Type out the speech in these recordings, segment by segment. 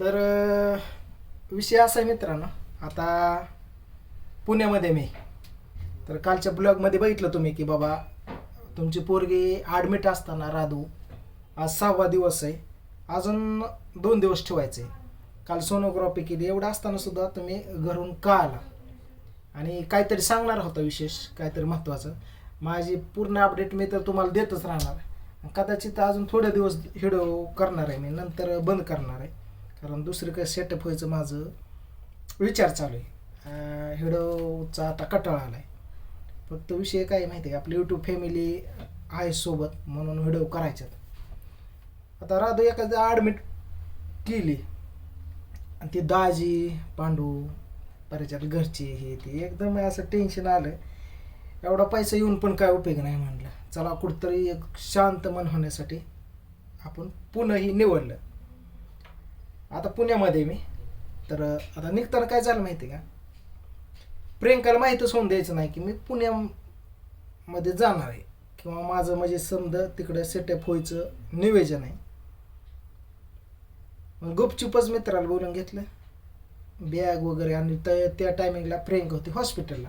तर विषय असा आहे मित्रांनो आता पुण्यामध्ये मी. तर कालच्या ब्लॉगमध्ये बघितलं तुम्ही की बाबा तुमची पोरगी ॲडमिट असताना राधू आज सहावा दिवस आहे. अजून दोन दिवस ठेवायचे. काल सोनोग्राफी केली एवढं असताना सुद्धा तुम्ही घरून का आला? आणि काहीतरी सांगणार होता विशेष काहीतरी महत्त्वाचं. माझी पूर्ण अपडेट मी तर तुम्हाला देतच राहणार. कदाचित अजून थोडे दिवस हिडो करणार आहे मी नंतर बंद करणार आहे. कारण दुसरं काही सेटअप व्हायचं माझं विचार चालू आहे. हिडोचा आता कटाळा आला आहे फक्त विषय काय माहिती आहे आपली यूट्यूब फॅमिली आहे सोबत म्हणून व्हिडिओ करायच्यात. आता राधू एखादं ॲडमिट केली. आणि ती दाजी पांडू बऱ्याच्या घरची हे ते एकदम असं टेन्शन आलं एवढा पैसा येऊन पण काय उपयोग नाही म्हणलं. चला कुठतरी एक शांत मन होण्यासाठी आपण पुणंही निवडलं. आता पुण्यामध्ये मी. तर आता निघताना काय झालं माहिती आहे का? प्रियंकाला माहीतच होऊन द्यायचं नाही की मी पुण्यामध्ये जाणार आहे. किंवा माझं म्हणजे समजा तिकडे सेटअप व्हायचं निवेदन आहे. मग गुपचुपच मित्राला बोलून घेतलं. बॅग वगैरे आणि त्या टायमिंगला प्रियंका होती हॉस्पिटलला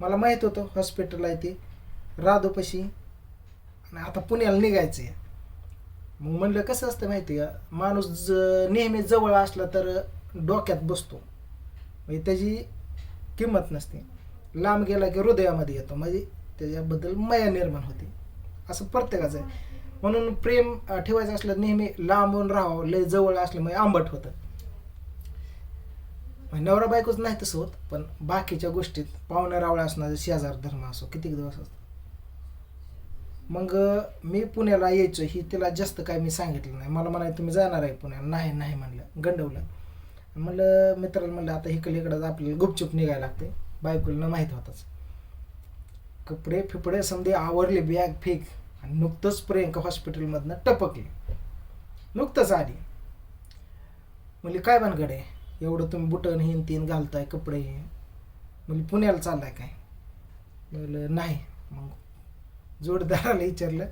मला माहीत होतं हॉस्पिटल आहे ते राधोपशी आणि आता पुण्याला निघायचं आहे मग म्हणलं कसं असतं माहिती का? माणूस ज नेहमी जवळ असला तर डोक्यात बसतो. म्हणजे त्याची किंमत नसते. लांब गेला की हृदयामध्ये येतो. म्हणजे त्याच्याबद्दल माया निर्माण होते. असं प्रत्येकाचं आहे. म्हणून प्रेम ठेवायचं असलं नेहमी लांबून राहावं. लय जवळ असलं म्हणजे आंबट होतं. नवरा बायकोच नाही तसं होत पण बाकीच्या गोष्टीत पाहुणे रावळा असणार शेजार धर्म असो किती दिवस असतो मग मी पुण्याला यायचो ही तिला जास्त काय मी सांगितलं नाही. मला म्हणाय तुम्ही जाणार आहे पुण्याला. नाही नाही म्हणलं गंडवलं. म्हणलं मित्राला म्हणलं आता इकडे इकडं आपल्याला गुपचूप निघायला लागते. बायकोला माहीत होताच. कपडे फिपडे समजे आवरले बॅग फेक आणि नुकतंच प्रियंका हॉस्पिटलमधनं टपकली. नुकतंच आली. म्हणजे काय भानगड आहे? एवढं तुम्ही बुटन हिन तीन घालताय कपडे हे. म्हणजे पुण्याला चाललाय काय? म्हणलं नाही. मग जोडदाराला विचारलं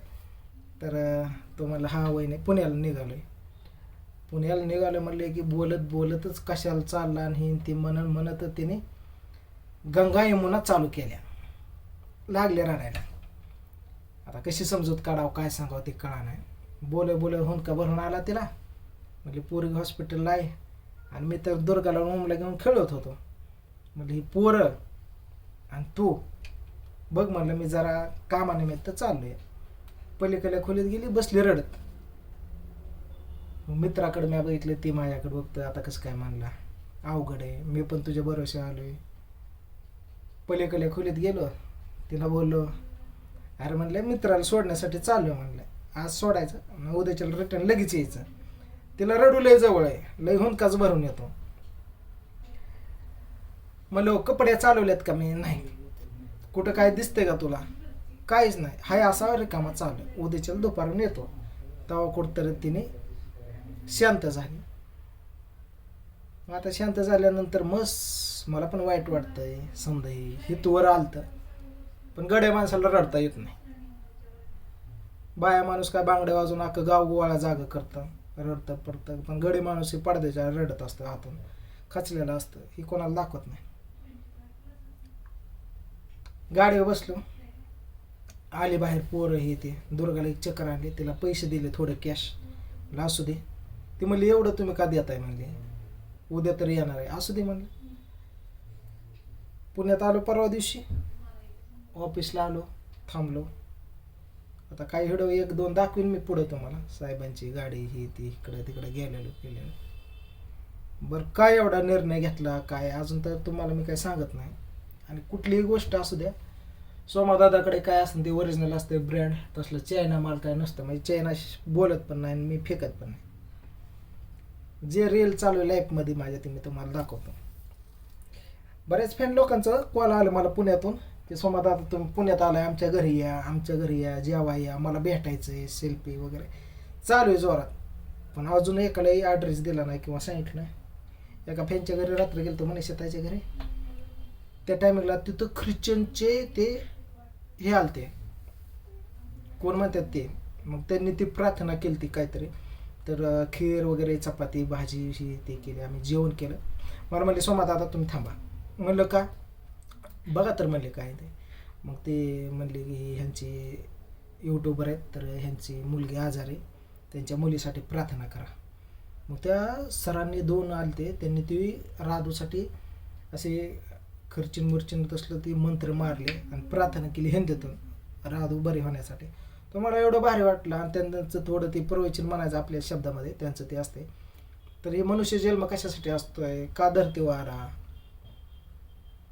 तर तो म्हणला हा वय नाही पुण्याला निघालोय. पुण्याला निघालं म्हणले की बोलत बोलतच कशाला चालला आणि हिन ती म्हणत म्हणत तिने गंगा यमुना चालू केल्या. लागले रडायला. आता कशी समजूत काढावं काय सांगावं ते कळा नाही. बोले बोले हुंदका भरून आला तिला. म्हणजे पोरगी हॉस्पिटलला आहे. आणि मी तर दुर्गाला रूमला घेऊन खेळत होतो. म्हणजे ही पोरं आणि तू बघ म्हणलं मी जरा कामानिमित्त चाललोय. पलीकडल्या खोलीत गेली बसली रडत. मग मित्राकडे मी बघितलं ती माझ्याकडे बघतं आता कसं काय म्हणला. अवघड आहे मी पण तुझ्या भरोशा आलोय. पलीकडल्या खोलीत गेलो तिला बोललो अरे म्हणलं मित्राला सोडण्यासाठी चाललो म्हणलं. आज सोडायचं मग उद्याच्या रिटर्न लगेच यायचं. तिला रडू लय जवळ आहे. लय हुंदकाच भरून येतो. मग "हो, कपडे चालवल्यात का? मी नाही. कुठं काय दिसतंय का तुला? काहीच नाही. हाय असा रिकामा चालू आहे. उद्याच्या दुपारून येतो. तेव्हा कुठतरी तिने शांत झाली. मग आता शांत झाल्यानंतर मस मला पण वाईट वाटतंय. समजा हे तुवर आलतं. पण गड्या माणसाला रडता येत नाही. बाया माणूस काय बांगड्या वाजून अख्खं गाव गोवाळा जागा करतं. रडतं पडतं. पण गडी माणूस हे पडद्याच्या रडत असतं हातून. खचलेलं असतं. ही कोणाला दाखवत नाही. गाडीवर बसलो. आले बाहेर पोरं हे ते. दुर्गाला एक चक्कर आणली. तिला पैसे दिले थोडे कॅश म्हणलं असू दे. ती म्हणली एवढं तुम्ही का देताय? म्हणले. उद्या तर येणार आहे. असू दे म्हणलं. पुण्यात आलो परवा दिवशी. ऑफिसला आलो. थांबलो. आता काही व्हिडिओ एक दोन दाखवीन मी पुढे तुम्हाला. साहेबांची गाडी ही ती इकडं तिकडं गेलेलो गेलेलो. बरं काय एवढा निर्णय घेतला काय? अजून तर तुम्हाला मी काय सांगत नाही. आणि कुठलीही गोष्ट असू द्या सोमादादाकडे काय असेल ते ओरिजिनल असते ब्रँड तसलं चायना माल काय नसतं. म्हणजे चायना बोलत पण नाही आणि मी फेकत पण नाही. जे रील चालू आहे लाईफमध्ये माझ्या ते मी तुम्हाला दाखवतो. बऱ्याच फॅन लोकांचं कॉल आलं मला पुण्यातून. की सोमा दादा तुम्ही पुण्यात आलाय आमच्या घरी या आमच्या घरी या जेवा या मला भेटायचं आहे सेल्फी वगैरे. चालू आहे जोरात. पण अजून एकालाही ॲड्रेस दिला नाही किंवा सांगितलं नाही. एका फॅनच्या घरी रात्र गेलो म्हणे शेताच्या घरी. त्या टायमिंगला तिथं ख्रिश्चनचे ते हे आलते. कोण म्हणतात ते? मग त्यांनी ती प्रार्थना केली ती काहीतरी. तर खीर वगैरे चपाती भाजी ते केली. आम्ही जेवण केलं. मला म्हणले सोमा दादा तुम्ही थांबा. म्हणलं का? बघा तर म्हणले काय ते. मग ते म्हणले की ह्यांची यूट्यूबर आहेत तर ह्यांची मुलगी आजारी त्यांच्या मुलीसाठी प्रार्थना करा. मग त्या सरांनी दोन आलते त्यांनी ती राधूसाठी असे खर्चिन मुर्चिन तसलं ते मंत्र मारले आणि प्रार्थना केली हिंदीतून राधू बरे होण्यासाठी. तर मला एवढं भारी वाटलं आणि त्यांचं थोडं ते प्रवचन म्हणायचं आपल्या शब्दामध्ये त्यांचं ते असते तर हे मनुष्य जन्म कशासाठी असतोय? का धरती वारा?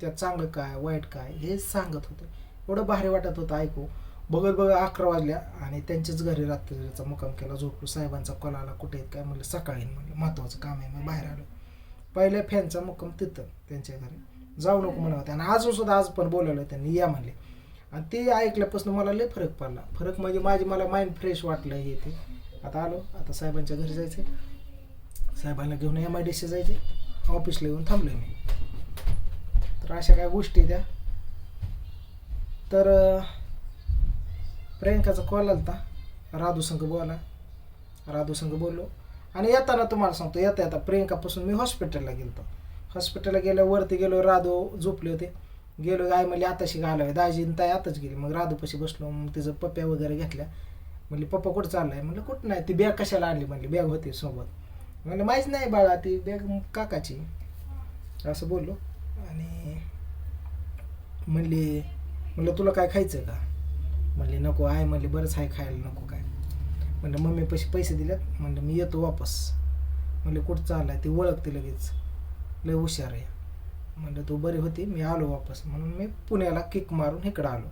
त्यात चांगलं काय वाईट काय हे सांगत होते. एवढं भारी वाटत होतं ऐकू. बघत बघत अकरा वाजल्या आणि त्यांच्याच घरी रात्रीचा मुक्काम केला. झोपलो. साहेबांचा कॉल आला कुठे आहेत? काय? म्हणलं सकाळी. म्हणलं महत्त्वाचं काम आहे. मी बाहेर आलो. पहिल्या फॅनचा मुक्काम तिथं त्यांच्या घरी. जाऊ नको म्हणत होते. आणि अजून सुद्धा आज पण बोलवलं त्यांनी या म्हणले. आणि ते ऐकल्यापासून मला लय फरक पडला. फरक म्हणजे माझी मला माइंड फ्रेश वाटलं हे ते. आता आलो. आता साहेबांच्या घरी जायचं साहेबांना घेऊन एम आय डी सी जायचे ऑफिसला येऊन थांबलो मी. तर अशा काय गोष्टी त्या तर प्रियंकाचा कॉल आलता. राधू संघ बोला. राधू संघ बोललो. आणि येताना तुम्हाला सांगतो येता येता प्रियंकापासून मी हॉस्पिटलला गेलो हॉस्पिटलला गेल्यावरती वरती गेलो राधू झोपले होते. गेलो आय म्हणजे आताशी घालावे दाजी ताई आताच गेली. मग राधूपाशी बसलो मग तिचं पप्प्या वगैरे घेतल्या. म्हणली पप्पा कुठं चाललाय? म्हणलं कुठं नाही. ती बॅग कशाला आणली? म्हणली बॅग होती सोबत. म्हणलं माहीत नाही बाळा ती बॅग काकाची. असं बोललो. आणि म्हणली म्हणलं तुला काय खायचं का? म्हणले नको आहे. म्हणले बरंच आहे खायला नको काय. म्हणलं मम्मी पैसे पैसे दिलेत. म्हणलं मी येतो वापस. म्हणले कुठं चाललाय? ती ओळखते लगेच. लय हुशार आहे. म्हणलं तू बरी होती मी आलो वापस. म्हणून मी पुण्याला किक मारून इकडं आलो.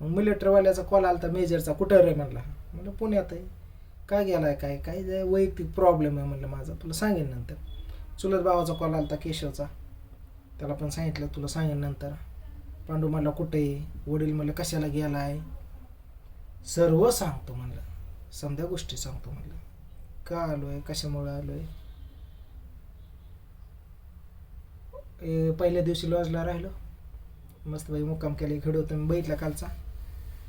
मग मिलिटरीवाल्याचा कॉल आला मेजरचा कुठं रे? म्हणला. म्हणलं पुण्यात आहे. काय गेलाय काय? काय वैयक्तिक प्रॉब्लेम आहे म्हणलं माझा. तुला सांगेन नंतर. चुलत भावाचा कॉल आला होता केशवचा. त्याला पण सांगितलं तुला सांगेन नंतर. पांडू म्हणला कुठे आहे? वडील म्हणलं कशाला गेला आहे सर्व सांगतो म्हणलं. समध्या गोष्टी सांगतो म्हणलं. का आलो आहे कशामुळं आलो आहे पहिल्या दिवशी लॉजला राहिलो. मस्त बाई मुक्काम केले खेळ होतो मी बघितला कालचा.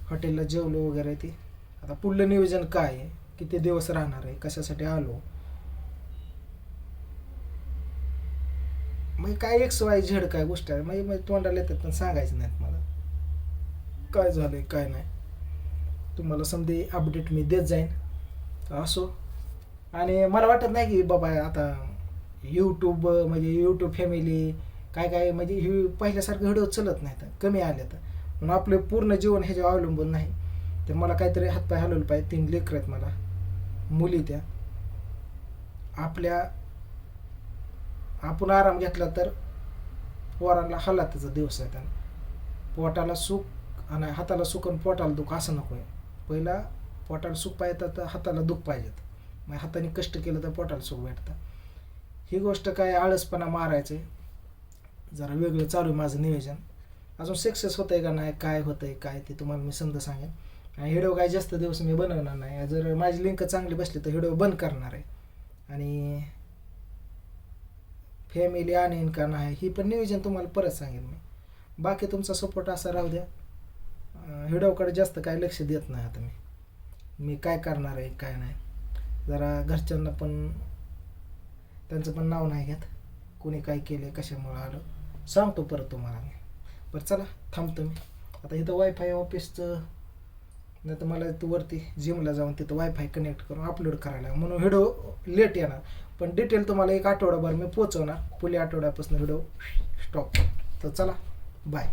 हॉटेलला जेवलो वगैरे ते. आता पुढलं नियोजन काय आहे? किती दिवस राहणार आहे? कशासाठी आलो? मग काय एक्स वाय झेड काय गोष्ट आहे? म्हणजे म्हणजे तोंडाला येतात पण सांगायचं नाहीत मला. काय झालं आहे काय नाही. तुम्हाला समजे अपडेट मी देत जाईन. असो. आणि मला वाटत नाही की बाबा आता यूट्यूब म्हणजे यूट्यूब फॅमिली काय काय म्हणजे ही पहिल्यासारखं व्हिडिओ चलत नाही तर कमी आले तर. म्हणून आपलं पूर्ण जीवन ह्याच्यावर अवलंबून नाही. तर मला काहीतरी हातपाय हलवलं पाहिजे तीन लेकर आहेत मला. मुली त्या. आपल्या आपण आराम घेतला तर पोरांना हलाताचा दिवस आहे त्यानं. पोटाला सुख आणि हाताला सुख आणि पोटाला दुःख असं नको आहे. पहिला पोटाला सुख पाहिजे तर हाताला दुःख पाहिजेत मग हाताने कष्ट केलं तर पोटाला सुख भेटतं. ही गोष्ट काय आळसपणा मारायचं जरा वेगळं चालू आहे माझं नियोजन. अजून सक्सेस होतंय का नाही काय होतंय काय ते तुम्हाला मी समजा सांगेन. आणि हिडिओ काय जास्त दिवस मी बनवणार नाही. जर माझी लिंक चांगली बसली तर हिडिओ बंद करणार आहे. आणि फॅमिली आणि का आहे ही पण नियोजन तुम्हाला परत सांगेन मी. बाकी तुमचा सपोर्ट असा राहू द्या. व्हिडिओकडे जास्त काय लक्ष देत नाही आता मी. मी काय करणार आहे काय नाही. जरा घरच्यांना पण त्यांचं पण नाव नाही घेत. कोणी काय केलं कशामुळं आलं सांगतो परत तुम्हाला मी. बरं चला थांबतो मी. आता इथं वायफाय ऑफिसचं नाही तर मला तू वरती जिमला जाऊन तिथं वायफाय कनेक्ट करून अपलोड करायला म्हणून व्हिडिओ लेट येणार. पण डिटेल तुम्हाला एक आठवडाभर मी पोचवणार पुढल्या आठवड्यापासून व्हिडिओ स्टॉप तर चला बाय